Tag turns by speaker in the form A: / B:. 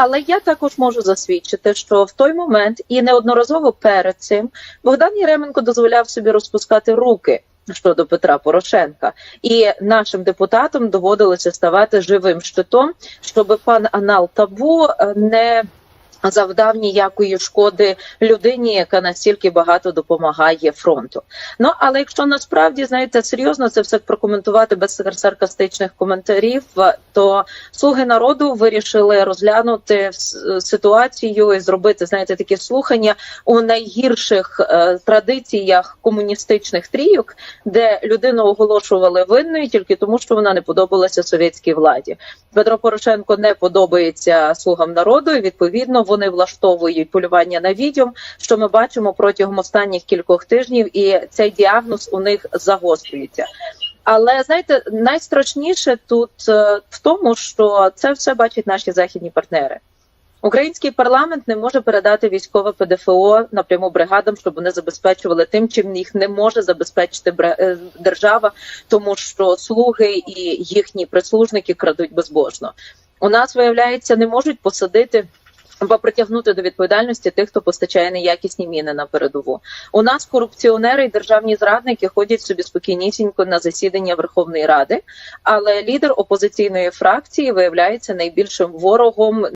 A: Але я також можу засвідчити, що в той момент і неодноразово перед цим Богдан Єременко дозволяв собі розпускати руки щодо Петра Порошенка, і нашим депутатам доводилося ставати живим щитом, щоб пан Анал Табу е, не завдав ніякої шкоди людині, яка настільки багато допомагає фронту. Ну але якщо насправді знаєте серйозно це все прокоментувати без саркастичних коментарів, то слуги народу вирішили розглянути ситуацію і зробити знаєте такі слухання у найгірших е, традиціях комуністичних трійок, де людину оголошували винною тільки тому, що вона не подобалася совєтській владі. Петро Порошенко не подобається слугам народу. і Відповідно, вони влаштовують полювання на відьом, що ми бачимо протягом останніх кількох тижнів, і цей діагноз у них загострюється. Але знаєте, найстрашніше тут е, в тому, що це все бачать наші західні партнери. Український парламент не може передати військове ПДФО напряму бригадам, щоб вони забезпечували тим, чим їх не може забезпечити е, держава, тому що слуги і їхні прислужники крадуть безбожно. У нас виявляється, не можуть посадити. Або притягнути до відповідальності тих, хто постачає неякісні міни на передову. У нас корупціонери і державні зрадники ходять собі спокійнісінько на засідання Верховної Ради, але лідер опозиційної фракції виявляється найбільшим ворогом